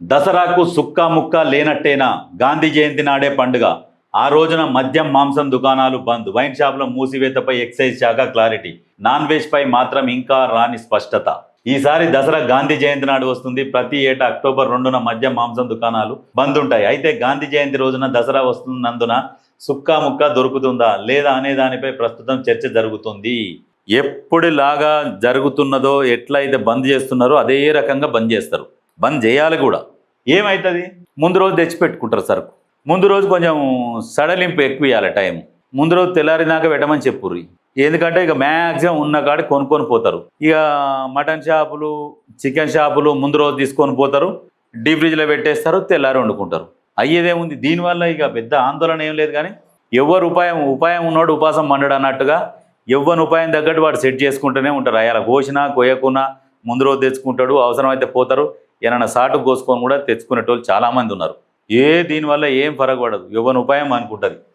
దసరాకు సుక్క ముక్క లేనట్టేనా? గాంధీ జయంతి నాడే పండుగ. ఆ రోజున మద్యం మాంసం దుకాణాలు బంద్. వైన్ షాపుల మూసివేతపై ఎక్సైజ్ శాఖ క్లారిటీ. నాన్ వెజ్ పై మాత్రం ఇంకా రాని స్పష్టత. ఈసారి దసరా గాంధీ జయంతి నాడు వస్తుంది. ప్రతి ఏటా అక్టోబర్ రెండున మద్యం మాంసం దుకాణాలు బంద్ ఉంటాయి. అయితే గాంధీ జయంతి రోజున దసరా వస్తున్నందున సుక్క ముక్క దొరుకుతుందా? లేదా అనే దానిపై ప్రస్తుతం చర్చ జరుగుతుంది. ఎప్పుడులాగా జరుగుతున్నదో ఎట్లయితే బంద్ చేస్తున్నారో అదే రకంగా బంద్ చేస్తారు. బంద్ చేయాలి కూడా. ఏమవుతుంది ముందు రోజు తెచ్చి పెట్టుకుంటారు సరుకు ముందు రోజు కొంచెం సడలింపు ఎక్కువ ఇవ్వాలి టైం. ముందు రోజు తెల్లారినాక పెట్టమని చెప్పుర్రి. ఎందుకంటే ఇక మ్యాక్సిమం ఉన్న కాడ కొనుక్కొని పోతారు. ఇక మటన్ షాపులు చికెన్ షాపులు ముందు రోజు తీసుకొని పోతారు. డీప్ ఫ్రిడ్జ్లో పెట్టేస్తారు తెల్లారి వండుకుంటారు. అయ్యేదేముంది? దీనివల్ల ఇక పెద్ద ఆందోళన ఏం లేదు కానీ ఎవరు ఉపాయం ఉపాయం ఉన్నాడు ఉపాసం మండడు అన్నట్టుగా ఎవ్వని ఉపాయం తగ్గట్టు వాడు సెట్ చేసుకుంటూనే ఉంటారు. అయ్యాల కోసినా కోయకున్నా ముందు రోజు తెచ్చుకుంటాడు అవసరమైతే పోతారు. ఏమైనా సాటు కోసుకొని కూడా తెచ్చుకునేటోళ్ళు చాలామంది ఉన్నారు. ఏ దీనివల్ల ఏం పడదు ఎవరి ఉపాయం అనుకుంటుంది.